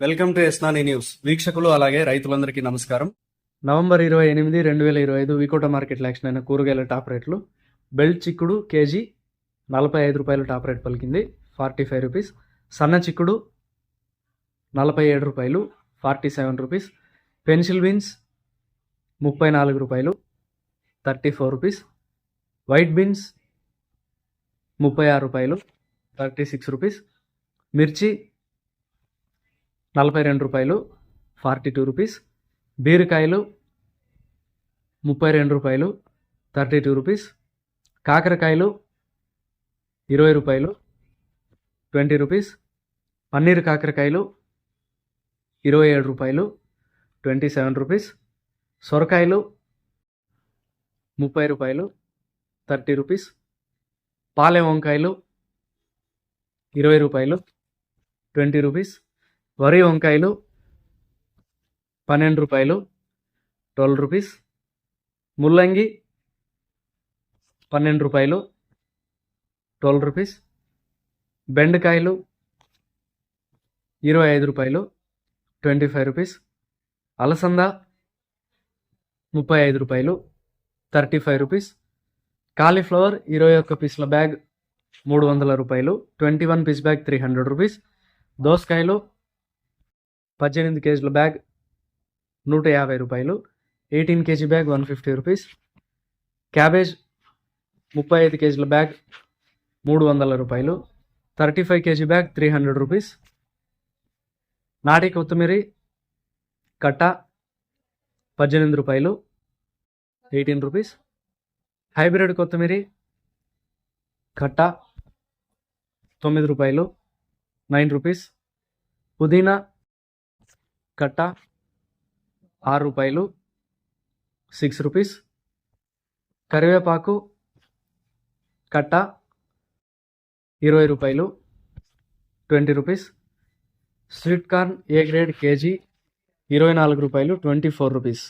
Welcome to ఎస్నాని news. వీక్షకులు అలాగే రైతులందరికీ నమస్కారం. నవంబర్ ఇరవై ఎనిమిది రెండు వేల ఇరవై ఐదు వికోట మార్కెట్ యాక్షన్ అయిన కూరగాయల టాప్ రేట్లు. బెల్ట్ చిక్కుడు కేజీ నలభై ఐదు రూపాయలు టాప్ రేట్ పలికింది. Forty five rupees. సన్న చిక్కుడు నలభై ఏడు రూపాయలు. Forty seven rupees. Pencil beans ముప్పై నాలుగు రూపాయలు. Thirty four rupees. White beans ముప్పై ఆరు రూపాయలు. Thirty six rupees. మిర్చి నలభై రెండు రూపాయలు ఫార్టీ టూ రూపీస్. బీరకాయలు ముప్పై రెండు రూపాయలు థర్టీ టూ రూపీస్. కాకరకాయలు ఇరవై రూపాయలు ట్వంటీ రూపీస్. పన్నీర్ కాకరకాయలు ఇరవై ఏడు రూపాయలు ట్వంటీ సెవెన్ రూపీస్. సొరకాయలు ముప్పై రూపాయలు థర్టీ రూపీస్. పాలెం వంకాయలు ఇరవై రూపాయలు ట్వంటీ రూపీస్. వరి వంకాయలు పన్నెండు రూపాయలు ట్వెల్వ్ రూపీస్. ముల్లంగి పన్నెండు రూపాయలు ట్వెల్వ్ రూపీస్. బెండకాయలు ఇరవై ఐదు రూపాయలు ట్వంటీ ఫైవ్ రూపీస్. అలసంద ముప్పై ఐదు రూపాయలు థర్టీ ఫైవ్ రూపీస్. కాలీఫ్లవర్ ఇరవై ఒక్క పీసుల బ్యాగ్ మూడు వందల రూపాయలు twenty one piece bag three hundred rupees. దోసకాయలు పద్దెనిమిది కేజీల బ్యాగ్ నూట యాభై రూపాయలు. Eighteen KG bag one fifty rupees. Cabbage ముప్పై ఐదు కేజీల బ్యాగ్ మూడు వందల రూపాయలు. Thirty five KG bag three hundred rupees. నాటి కొత్తిమీరి కట్ట పద్దెనిమిది రూపాయలు. Eighteen rupees. హైబ్రిడ్ కొత్తిమీరి కట్ట తొమ్మిది రూపాయలు. Nine rupees. పుదీనా కట్ట ఆరు రూపాయలు సిక్స్ రూపీస్ కరివేపాకు కట్ట ఇరవై రూపాయలు twenty rupees sweet corn A grade KG ఇరవై నాలుగు రూపాయలు ట్వంటీ ఫోర్ రూపీస్